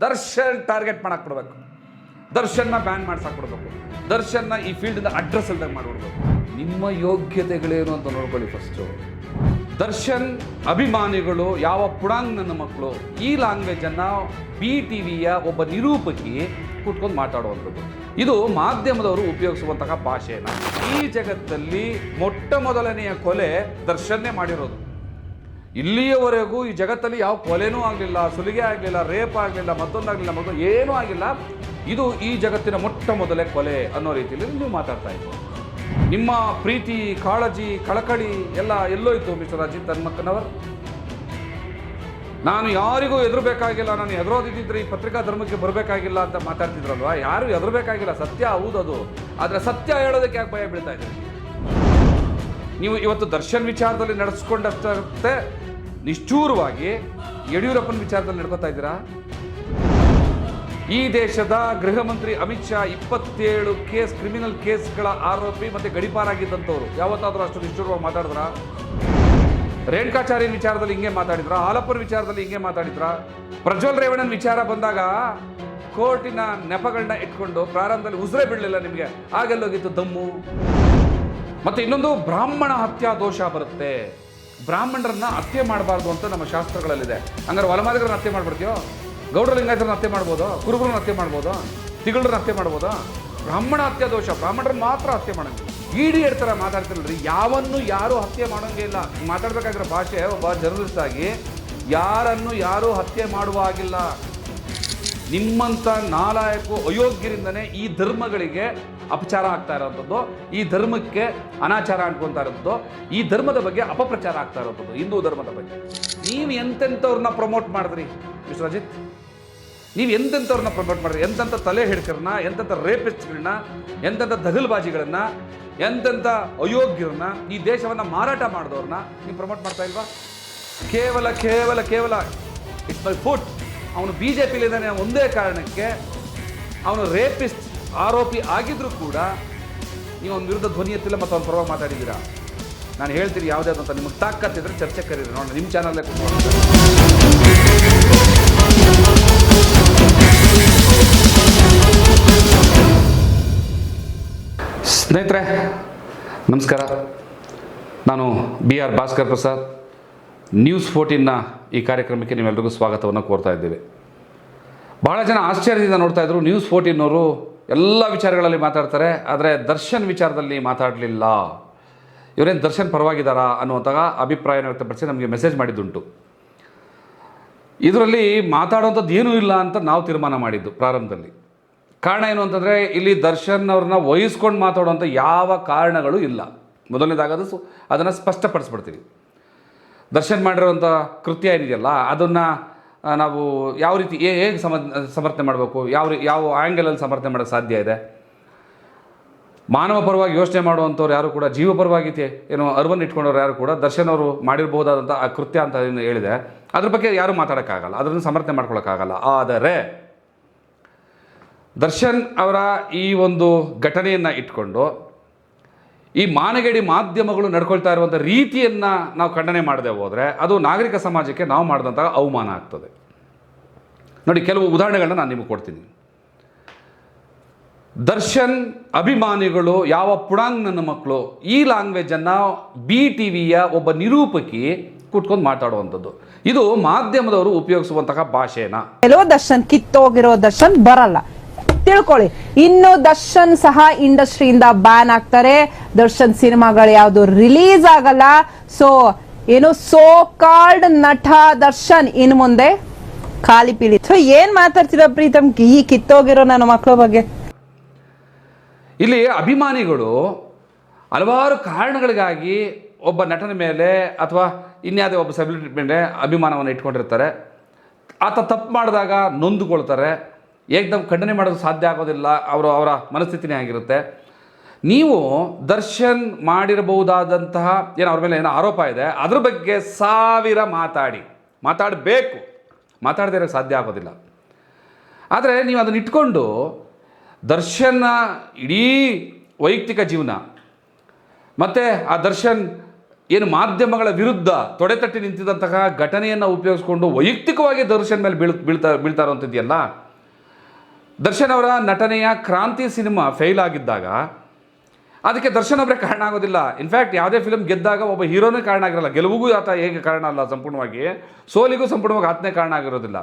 Darshan target ಮಾಡಕ್ಕೆ ಬಿಡ್ಬೇಕು. ದರ್ಶನ್ನ ban ಮಾಡ್ಸಕ್ಕೆ Darshan ದರ್ಶನ್ನ ಈ ಫೀಲ್ಡಿಂದ ಅಡ್ರೆಸ್ ಇಲ್ದಂಗೆ ಮಾಡಿಬಿಡ್ಬೇಕು. ನಿಮ್ಮ ಯೋಗ್ಯತೆಗಳೇನು ಅಂತ ನೋಡ್ಕೊಳ್ಳಿ ಫಸ್ಟು ದರ್ಶನ್ ಅಭಿಮಾನಿಗಳು, ಯಾವ ಪುಡಾಂಗ್ ನನ್ನ ಮಕ್ಕಳು, ಈ ಲ್ಯಾಂಗ್ವೇಜನ್ನು ಬಿ ಟಿ ವಿಯ ಒಬ್ಬ ನಿರೂಪಕಿ ಕೂತ್ಕೊಂಡು ಮಾತಾಡುವಂಥದ್ದು. ಇದು ಮಾಧ್ಯಮದವರು ಉಪಯೋಗಿಸುವಂತಹ ಭಾಷೆನ. ಈ ಜಗತ್ತಲ್ಲಿ ಮೊಟ್ಟ ಮೊದಲನೆಯ ಕೊಲೆ ದರ್ಶನ್ನೇ ಮಾಡಿರೋದು. ಇಲ್ಲಿಯವರೆಗೂ ಈ ಜಗತ್ತಲ್ಲಿ ಯಾವ ಕೊಲೆನೂ ಆಗಲಿಲ್ಲ, ಸುಲಿಗೆ ಆಗಲಿಲ್ಲ, ರೇಪ್ ಆಗಲಿಲ್ಲ, ಮತ್ತೊಂದಾಗಲಿಲ್ಲ, ಮತ್ತೊಂದು ಏನೂ ಆಗಿಲ್ಲ. ಇದು ಈ ಜಗತ್ತಿನ ಮೊಟ್ಟ ಮೊದಲೇ ಕೊಲೆ ಅನ್ನೋ ರೀತಿಯಲ್ಲಿ ನೀವು ಮಾತಾಡ್ತಾ ಇದ್ದೀವಿ ನಿಮ್ಮ ಪ್ರೀತಿ, ಕಾಳಜಿ, ಕಳಕಳಿ ಎಲ್ಲ ಎಲ್ಲೋಯ್ತು ಮಿಸ್ಟರ್ ಅಜಿತ್ ಹನ್ಮಕ್ಕನವರ್ ನಾನು ಯಾರಿಗೂ ಎದುರಬೇಕಾಗಿಲ್ಲ ನಾನು ಎದುರೋದಿದ್ದರೆ ಈ ಪತ್ರಿಕಾ ಧರ್ಮಕ್ಕೆ ಬರಬೇಕಾಗಿಲ್ಲ ಅಂತ ಮಾತಾಡ್ತಿದ್ರಲ್ವ? ಯಾರು ಎದುರಬೇಕಾಗಿಲ್ಲ ಸತ್ಯ ಹೌದದು. ಆದರೆ ಸತ್ಯ ಹೇಳೋದಕ್ಕೆ ಯಾಕೆ ಭಯ ಬೀಳ್ತಾ ಇದ್ದೀರಿ? ನೀವು ಇವತ್ತು ದರ್ಶನ್ ವಿಚಾರದಲ್ಲಿ ನಡೆಸ್ಕೊಂಡಷ್ಟೇ ನಿಷ್ಠೂರವಾಗಿ ಯಡಿಯೂರಪ್ಪನ ವಿಚಾರದಲ್ಲಿ ನಡ್ಕೋತಾ ಇದ್ದೀರಾ? ಈ ದೇಶದ ಗೃಹ ಮಂತ್ರಿ ಅಮಿತ್ ಶಾ ಇಪ್ಪತ್ತೇಳು ಕೇಸ್, ಕ್ರಿಮಿನಲ್ ಕೇಸ್ಗಳ ಆರೋಪಿ ಮತ್ತೆ ಗಡಿಪಾರಾಗಿದ್ದಂಥವ್ರು. ಯಾವತ್ತಾದರೂ ಅಷ್ಟು ನಿಷ್ಠೂರವಾಗಿ ಮಾತಾಡಿದ್ರ? ರೇಣುಕಾಚಾರ್ಯನ ವಿಚಾರದಲ್ಲಿ ಹಿಂಗೆ ಮಾತಾಡಿದ್ರ? ಹಾಲಪ್ಪನ ವಿಚಾರದಲ್ಲಿ ಹಿಂಗೆ ಮಾತಾಡಿದ್ರ? ಪ್ರಜ್ವಲ್ ರೇವಣ್ಣನ ವಿಚಾರ ಬಂದಾಗ ಕೋರ್ಟಿನ ನೆಪಗಳನ್ನ ಇಟ್ಕೊಂಡು ಪ್ರಾರಂಭದಲ್ಲಿ ಉಸಿರೇ ಬಿಡಲಿಲ್ಲ ನಿಮಗೆ. ಆಗೆಲ್ಲೋಗಿತ್ತು ದಮ್ಮು. ಮತ್ತೆ ಇನ್ನೊಂದು ಬ್ರಾಹ್ಮಣ ಹತ್ಯಾ ದೋಷ ಬರುತ್ತೆ. ಬ್ರಾಹ್ಮಣರನ್ನ ಹತ್ಯೆ ಮಾಡಬಾರ್ದು ಅಂತ ನಮ್ಮ ಶಾಸ್ತ್ರಗಳಲ್ಲಿದೆ. ಹಂಗಾರೆ ಒಲಮಾದಿಗಳನ್ನ ಹತ್ಯೆ ಮಾಡ್ಬಿಡ್ತೀಯೋ? ಗೌಡ್ರ ಲಿಂಗಾಯತರನ್ನ ಹತ್ಯೆ ಮಾಡ್ಬೋದು? ಕುರುಬರನ್ನ ಹತ್ಯೆ ಮಾಡ್ಬೋದು? ತಿಗಳರನ್ನ ಹತ್ಯೆ ಮಾಡ್ಬೋದು? ಬ್ರಾಹ್ಮಣ ಹತ್ಯೆ ದೋಷ, ಬ್ರಾಹ್ಮಣರನ್ನ ಮಾತ್ರ ಹತ್ಯೆ ಮಾಡಂಗಿಲ್ಲ. ಇಡಿ ಥರ ಮಾತಾಡ್ತಿರಲ್ರಿ. ಯಾವನ್ನು ಯಾರು ಹತ್ಯೆ ಮಾಡೋಂಗೇ ಇಲ್ಲ. ಮಾತಾಡ್ಬೇಕಾಗಿರೋ ಭಾಷೆ ಒಬ್ಬ ಜರ್ನಲಿಸ್ಟ್ ಆಗಿ, ಯಾರನ್ನು ಯಾರು ಹತ್ಯೆ ಮಾಡುವ ಹಾಗಿಲ್ಲ. ನಿಮ್ಮಂಥ ನಾಲಾಯಕು ಅಯೋಗ್ಯರಿಂದನೇ ಈ ಧರ್ಮಗಳಿಗೆ ಅಪಚಾರ ಆಗ್ತಾ ಇರೋಂಥದ್ದು ಈ ಧರ್ಮಕ್ಕೆ ಅನಾಚಾರ ಅನ್ಕೊತ ಇರೋದು ಈ ಧರ್ಮದ ಬಗ್ಗೆ ಅಪಪ್ರಚಾರ ಆಗ್ತಾ ಇರೋಂಥದ್ದು ಹಿಂದೂ ಧರ್ಮದ ಬಗ್ಗೆ. ನೀವು ಎಂತೆಂಥವ್ರನ್ನ ಪ್ರಮೋಟ್ ಮಾಡಿದ್ರಿ ಅಜಿತ್? ನೀವು ಎಂತೆಂಥವ್ರನ್ನ ಪ್ರಮೋಟ್ ಮಾಡಿದ್ರಿ? ಎಂತೆಂಥ ತಲೆ ಹಿಡ್ಕರನ್ನ, ಎಂತೆಂಥ ರೇಪಿಸ್ಟ್ಗಳನ್ನ ಎಂತೆಂಥ ದಗಲ್ಬಾಜಿಗಳನ್ನ, ಎಂತೆಂಥ ಅಯೋಗ್ಯರನ್ನ, ಈ ದೇಶವನ್ನು ಮಾರಾಟ ಮಾಡಿದವ್ರನ್ನ ನೀವು ಪ್ರಮೋಟ್ ಮಾಡ್ತಾ ಇಲ್ವಾ? ಕೇವಲ ಕೇವಲ ಕೇವಲ ಇಟ್ಸ್ ಮೈ ಫುಟ್ ಅವನು ಬಿ ಜೆ ಪಿಲಿದ್ದಾನೆ ಒಂದೇ ಕಾರಣಕ್ಕೆ ಅವನು ರೇಪಿಸ್ಟ್ ಆರೋಪಿ ಆಗಿದ್ರೂ ಕೂಡ ನೀವು ಅವನ ವಿರುದ್ಧ ಧ್ವನಿ ಎತ್ತಿಲ್ಲ ಮತ್ತು ಅವ್ನ ಪರವಾಗಿ ಮಾತಾಡಿದ್ದೀರಾ? ನಾನು ಹೇಳ್ತೀನಿ ಯಾವುದೇ ಅಂತ ನಿಮಗೆ ತಾಕತ್ತಿದ್ರೆ ಚರ್ಚೆ ಕರೀರಿ. ನೋಡಿ ನಿಮ್ಮ ಚಾನಲ್ಲೇ ಸ್ನೇಹಿತರೆ, ನಮಸ್ಕಾರ. ನಾನು B R Bhaskar Prasad. News ಫೋರ್ಟೀನ್ನ ಈ ಕಾರ್ಯಕ್ರಮಕ್ಕೆ ನಿಮ್ಮೆಲ್ಲರಿಗೂ ಸ್ವಾಗತವನ್ನು ಕೋರ್ತಾ ಇದ್ದೇವೆ. ಬಹಳ ಜನ ಆಶ್ಚರ್ಯದಿಂದ ನೋಡ್ತಾ ಇದ್ರು ನ್ಯೂಸ್ ಫೋರ್ಟೀನವರು ಎಲ್ಲ ವಿಚಾರಗಳಲ್ಲಿ ಮಾತಾಡ್ತಾರೆ, ಆದರೆ ದರ್ಶನ್ ವಿಚಾರದಲ್ಲಿ ಮಾತಾಡಲಿಲ್ಲ. ಇವರೇನು ದರ್ಶನ್ ಪರವಾಗಿದ್ದಾರಾ ಅನ್ನುವಂತಹ ಅಭಿಪ್ರಾಯನ ವ್ಯಕ್ತಪಡಿಸಿ ನಮಗೆ ಮೆಸೇಜ್ ಮಾಡಿದ್ದುಂಟು. ಇದರಲ್ಲಿ ಮಾತಾಡುವಂಥದ್ದು ಏನೂ ಇಲ್ಲ ಅಂತ ನಾವು ತೀರ್ಮಾನ ಮಾಡಿದ್ದು ಪ್ರಾರಂಭದಲ್ಲಿ. ಕಾರಣ ಏನು ಅಂತಂದರೆ, ಇಲ್ಲಿ ದರ್ಶನ್ ಅವ್ರನ್ನ ವಹಿಸ್ಕೊಂಡು ಮಾತಾಡುವಂಥ ಯಾವ ಕಾರಣಗಳು ಇಲ್ಲ. ಮೊದಲನೇದಾಗದು ಅದನ್ನು ಸ್ಪಷ್ಟಪಡಿಸ್ಬಿಡ್ತೀವಿ ದರ್ಶನ್ ಮಾಡಿರೋಂಥ ಕೃತ್ಯ ಏನಿದೆಯಲ್ಲ, ಅದನ್ನು ನಾವು ಯಾವ ರೀತಿ ಹೇಗೆ ಸಮ ಸಮರ್ಥನೆ ಮಾಡಬೇಕು, ಯಾವ ಯಾವ ಆ್ಯಂಗಲಲ್ಲಿ ಸಮರ್ಥನೆ ಮಾಡೋಕ್ಕೆ ಸಾಧ್ಯ ಇದೆ? ಮಾನವ ಪರವಾಗಿ ಯೋಚನೆ ಮಾಡುವಂಥವ್ರು ಯಾರು ಕೂಡ, ಜೀವ ಪರವಾಗಿ ಏನು ಅರಿವನ್ನು ಇಟ್ಕೊಂಡವ್ರು ಯಾರು ಕೂಡ, ದರ್ಶನ್ ಅವರು ಮಾಡಿರ್ಬೋದಾದಂಥ ಆ ಕೃತ್ಯ ಅಂತ ಏನು ಹೇಳಿದೆ. ಅದ್ರ ಬಗ್ಗೆ ಯಾರೂ ಮಾತಾಡೋಕ್ಕಾಗಲ್ಲ ಅದನ್ನು ಸಮರ್ಥನೆ ಮಾಡ್ಕೊಳಕ್ಕಾಗಲ್ಲ. ಆದರೆ, ದರ್ಶನ್ ಅವರ ಈ ಒಂದು ಘಟನೆಯನ್ನು ಇಟ್ಕೊಂಡು ಈ ಮಾನಗಡಿ ಮಾಧ್ಯಮಗಳು ನಡ್ಕೊಳ್ತಾ ಇರುವಂಥ ರೀತಿಯನ್ನು ನಾವು ಖಂಡನೆ ಮಾಡದೆ ಹೋದರೆ ಅದು ನಾಗರಿಕ ಸಮಾಜಕ್ಕೆ ನಾವು ಮಾಡಿದಂತಹ ಅವಮಾನ ಆಗ್ತದೆ. ನೋಡಿ, ಕೆಲವು ಉದಾಹರಣೆಗಳನ್ನ ನಾನು ನಿಮಗೆ ಕೊಡ್ತೀನಿ. ದರ್ಶನ್ ಅಭಿಮಾನಿಗಳು, ಯಾವ ಪುಡಾಂಗ್ ನನ್ನ ಮಕ್ಕಳು ಈ ಲ್ಯಾಂಗ್ವೇಜನ್ನು ಬಿ ಟಿ ವಿಯ ಒಬ್ಬ ನಿರೂಪಕಿ ಕುಟ್ಕೊಂಡು ಮಾತಾಡುವಂಥದ್ದು. ಇದು ಮಾಧ್ಯಮದವರು ಉಪಯೋಗಿಸುವಂತಹ ಭಾಷೆನ? ಕೆಲವು ದರ್ಶನ್. ಕಿತ್ತೋಗಿರೋ ದರ್ಶನ್ ಬರಲ್ಲ. ತಿಳ್ಕೊಳ್ಳಿ. ಇನ್ನು ದರ್ಶನ್ ಸಹ ಇಂಡಸ್ಟ್ರಿಯಿಂದ ಬ್ಯಾನ್ ಆಗ್ತಾರೆ. ದರ್ಶನ್ ಸಿನಿಮಾಗಳು ಯಾವುದು ರಿಲೀಸ್ ಆಗಲ್ಲ. ಸೊ ಏನು ಸೋ ಕಾರ್ಡ್ ನಟ ದರ್ಶನ್ ಇನ್ ಮುಂದೆ ಖಾಲಿ ಪೀಳಿ ಸೊ ಏನ್ ಮಾತಾಡ್ತೀರ ಪ್ರೀತಮ್? ಈ ಕಿತ್ತೋಗಿರೋ ನನ್ನ ಮಕ್ಕಳ ಬಗ್ಗೆ. ಇಲ್ಲಿ ಅಭಿಮಾನಿಗಳು ಹಲವಾರು ಕಾರಣಗಳಿಗಾಗಿ ಒಬ್ಬ ನಟನ ಮೇಲೆ ಅಥವಾ ಇನ್ಯಾವುದೇ ಒಬ್ಬ ಸೆಲೆಬ್ರಿಟಿ ಮೇಲೆ ಅಭಿಮಾನವನ್ನು ಇಟ್ಕೊಂಡಿರ್ತಾರೆ. ಆತ ತಪ್ಪು ಮಾಡಿದಾಗ ನೊಂದುಕೊಳ್ತಾರೆ. ಏಕದಮ್ ಖಂಡನೆ ಮಾಡೋದು ಸಾಧ್ಯ ಆಗೋದಿಲ್ಲ, ಅವರು, ಅವರ ಮನಸ್ಥಿತಿನೇ ಆಗಿರುತ್ತೆ. ನೀವು ದರ್ಶನ್ ಮಾಡಿರಬಹುದಾದಂತಹ ಏನು ಅವ್ರ ಮೇಲೆ ಏನೋ ಆರೋಪ ಇದೆ, ಅದ್ರ ಬಗ್ಗೆ ಸಾವಿರ ಮಾತಾಡಿ. ಮಾತಾಡಬೇಕು. ಮಾತಾಡದೇ ಇರೋಕ್ಕೆ ಸಾಧ್ಯ ಆಗೋದಿಲ್ಲ. ಆದರೆ ನೀವು ಅದನ್ನ ಇಟ್ಕೊಂಡು, ದರ್ಶನ್ನ ಇಡೀ ವೈಯಕ್ತಿಕ ಜೀವನ, ಮತ್ತು ಆ ದರ್ಶನ್ ಏನು ಮಾಧ್ಯಮಗಳ ವಿರುದ್ಧ ತೊಡೆತಟ್ಟಿ ನಿಂತಿದ್ದಂತಹ ಘಟನೆಯನ್ನು ಉಪಯೋಗಿಸ್ಕೊಂಡು ವೈಯಕ್ತಿಕವಾಗಿ ದರ್ಶನ್ ಮೇಲೆ ಬೀಳ್, ಬೀಳ್ತಾ ಬೀಳ್ತಾ ಇರೋಂಥದ್ದಿಯಲ್ಲ ದರ್ಶನ್ ಅವರ ನಟನೆಯ ಕ್ರಾಂತಿ ಸಿನಿಮಾ ಫೇಲ್ ಆಗಿದ್ದಾಗ, ಅದಕ್ಕೆ ದರ್ಶನ್ ಅವರೇ ಕಾರಣ ಆಗೋದಿಲ್ಲ. ಇನ್ಫ್ಯಾಕ್ಟ್ ಯಾವುದೇ ಫಿಲ್ಮ್ ಗೆದ್ದಾಗ ಒಬ್ಬ ಹೀರೋನೇ ಕಾರಣ ಆಗಿರಲ್ಲ. ಗೆಲುವಿಗೂ ಆತ ಹೇಗೆ ಕಾರಣ ಅಲ್ಲ ಸಂಪೂರ್ಣವಾಗಿ. ಸೋಲಿಗೂ ಸಂಪೂರ್ಣವಾಗಿ ಆತನೇ ಕಾರಣ ಆಗಿರೋದಿಲ್ಲ.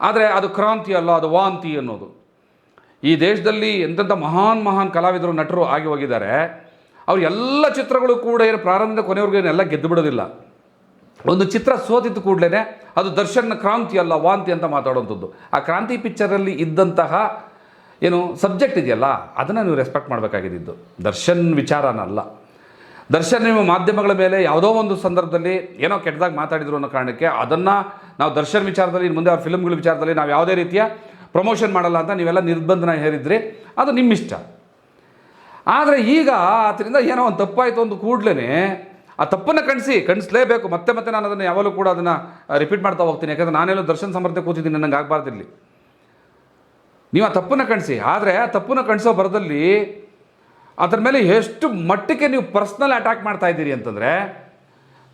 ಆದರೆ ಅದು ಕ್ರಾಂತಿ ಅಲ್ಲ, ಅದು ವಾಂತಿ ಅನ್ನೋದು. ಈ ದೇಶದಲ್ಲಿ ಎಂತೆಂಥ ಮಹಾನ್ ಮಹಾನ್ ಕಲಾವಿದರು, ನಟರು ಆಗಿ ಹೋಗಿದ್ದಾರೆ. ಅವ್ರ ಎಲ್ಲ ಚಿತ್ರಗಳು ಕೂಡ ಏನು ಪ್ರಾರಂಭದ ಕೊನೆವರೆಗೂ ಏನೆಲ್ಲ ಗೆದ್ದು ಬಿಡೋದಿಲ್ಲ ಒಂದು ಚಿತ್ರ ಸೋತಿದ್ದು ಕೂಡಲೇ ಅದು ದರ್ಶನ್ನ ಕ್ರಾಂತಿ ಅಲ್ಲ, ವಾಂತಿ ಅಂತ ಮಾತಾಡುವಂಥದ್ದು. ಆ ಕ್ರಾಂತಿ ಪಿಕ್ಚರಲ್ಲಿ ಇದ್ದಂತಹ ಏನು ಸಬ್ಜೆಕ್ಟ್ ಇದೆಯಲ್ಲ, ಅದನ್ನು ನೀವು ರೆಸ್ಪೆಕ್ಟ್ ಮಾಡಬೇಕಾಗಿದ್ದು ದರ್ಶನ್ ವಿಚಾರನಲ್ಲ. ದರ್ಶನ್ ನೀವು ಮಾಧ್ಯಮಗಳ ಮೇಲೆ ಯಾವುದೋ ಒಂದು ಸಂದರ್ಭದಲ್ಲಿ ಏನೋ ಕೆಟ್ಟದಾಗಿ ಮಾತಾಡಿದ್ರು ಅನ್ನೋ ಕಾರಣಕ್ಕೆ ಅದನ್ನು ನಾವು ದರ್ಶನ್ ವಿಚಾರದಲ್ಲಿ ಇನ್ನು ಮುಂದೆ ಅವ್ರ ಫಿಲ್ಮ್ಗಳ ವಿಚಾರದಲ್ಲಿ ನಾವು ಯಾವುದೇ ರೀತಿಯ ಪ್ರಮೋಷನ್ ಮಾಡಲ್ಲ ಅಂತ ನೀವೆಲ್ಲ ನಿರ್ಬಂಧನ ಹೇರಿದ್ರಿ, ಅದು ನಿಮ್ಮಿಷ್ಟ. ಆದರೆ ಈಗ ಅದರಿಂದ ಏನೋ ಒಂದು ತಪ್ಪಾಯಿತು ಒಂದು ಕೂಡಲೇ ಆ ತಪ್ಪನ್ನು ಕಣಿಸಿ ಕಣಿಸ್ಲೇಬೇಕು ಮತ್ತೆ ಮತ್ತೆ ನಾನು ಅದನ್ನು ಯಾವಾಗಲೂ ಕೂಡ ಅದನ್ನು ರಿಪೀಟ್ ಮಾಡ್ತಾ ಹೋಗ್ತೀನಿ. ಯಾಕಂದರೆ ನಾನೇನು ದರ್ಶನ್ ಸಮರ್ಥ ಕೂತಿದ್ದೀನಿ ನನಗೆ ಆಗಬಾರ್ದಿರಲಿ. ನೀವು ಆ ತಪ್ಪನ್ನು ಕಣಿಸಿ ಆದರೆ ಆ ತಪ್ಪನ್ನು ಕಣಿಸೋ ಬರದಲ್ಲಿ ಅದ್ರ ಮೇಲೆ ಎಷ್ಟು ಮಟ್ಟಕ್ಕೆ ನೀವು ಪರ್ಸ್ನಲ್ ಅಟ್ಯಾಕ್ ಮಾಡ್ತಾ ಇದ್ದೀರಿ ಅಂತಂದರೆ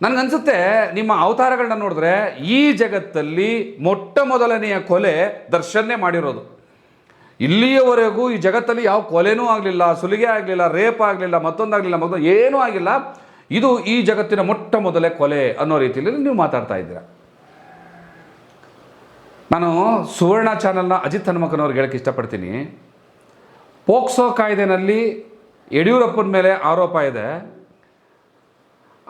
ನನಗನ್ಸುತ್ತೆ ನಿಮ್ಮ ಅವತಾರಗಳನ್ನ ನೋಡಿದ್ರೆ ಈ ಜಗತ್ತಲ್ಲಿ ಮೊಟ್ಟ ಮೊದಲನೆಯ ಕೊಲೆ ದರ್ಶನ್ನೇ ಮಾಡಿರೋದು. ಇಲ್ಲಿಯವರೆಗೂ ಈ ಜಗತ್ತಲ್ಲಿ ಯಾವ ಕೊಲೆನೂ ಆಗಲಿಲ್ಲ, ಸುಲಿಗೆ ಆಗಲಿಲ್ಲ, ರೇಪ್ ಆಗಲಿಲ್ಲ, ಮತ್ತೊಂದಾಗಲಿಲ್ಲ, ಮತ್ತೊಂದು ಏನೂ ಆಗಿಲ್ಲ. ಇದು ಈ ಜಗತ್ತಿನ ಮೊಟ್ಟ ಮೊದಲೇ ಕೊಲೆ ಅನ್ನೋ ರೀತಿಯಲ್ಲಿ ನೀವು ಮಾತಾಡ್ತಾ ಇದ್ದೀರಾ. ನಾನು ಸುವರ್ಣ ಚಾನೆಲ್ನ ಅಜಿತ್ ಹನುಮಕ್ಕನವ್ರಿಗೆ ಹೇಳಕ್ಕೆ ಇಷ್ಟಪಡ್ತೀನಿ. ಪೋಕ್ಸೋ ಕಾಯ್ದೆನಲ್ಲಿ ಯಡಿಯೂರಪ್ಪನ ಮೇಲೆ ಆರೋಪ ಇದೆ.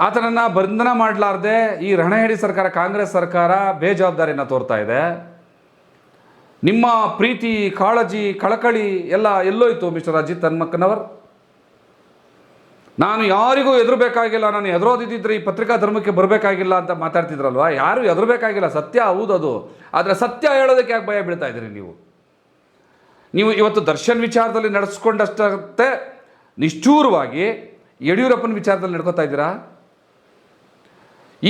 ಆತನನ್ನು ಬಂಧನ ಮಾಡಲಾರ್ದೆ ಈ ರಣಹೇಡಿ ಸರ್ಕಾರ, ಕಾಂಗ್ರೆಸ್ ಸರ್ಕಾರ ಬೇಜವಾಬ್ದಾರಿಯನ್ನು ತೋರ್ತಾ ಇದೆ. ನಿಮ್ಮ ಪ್ರೀತಿ, ಕಾಳಜಿ, ಕಳಕಳಿ ಎಲ್ಲ ಎಲ್ಲೋಯ್ತು ಮಿಸ್ಟರ್ ಅಜಿತ್ ಹನುಮಕ್ಕನವರ್ ನಾನು ಯಾರಿಗೂ ಎದುರಬೇಕಾಗಿಲ್ಲ, ನಾನು ಎದುರೋದಿದ್ದರೆ ಈ ಪತ್ರಿಕಾ ಧರ್ಮಕ್ಕೆ ಬರಬೇಕಾಗಿಲ್ಲ ಅಂತ ಮಾತಾಡ್ತಿದ್ರಲ್ವಾ? ಯಾರು ಎದುರಬೇಕಾಗಿಲ್ಲ? ಸತ್ಯ ಹೌದದು. ಆದರೆ ಸತ್ಯ ಹೇಳೋದಕ್ಕೆ ಯಾಕೆ ಭಯ ಬೀಳ್ತಾ ಇದ್ದೀರಿ ನೀವು? ನೀವು ಇವತ್ತು ದರ್ಶನ್ ವಿಚಾರದಲ್ಲಿ ನಡೆಸ್ಕೊಂಡಷ್ಟೇ ನಿಷ್ಠೂರವಾಗಿ ಯಡಿಯೂರಪ್ಪನ ವಿಚಾರದಲ್ಲಿ ನಡ್ಕೋತಾ ಇದ್ದೀರಾ?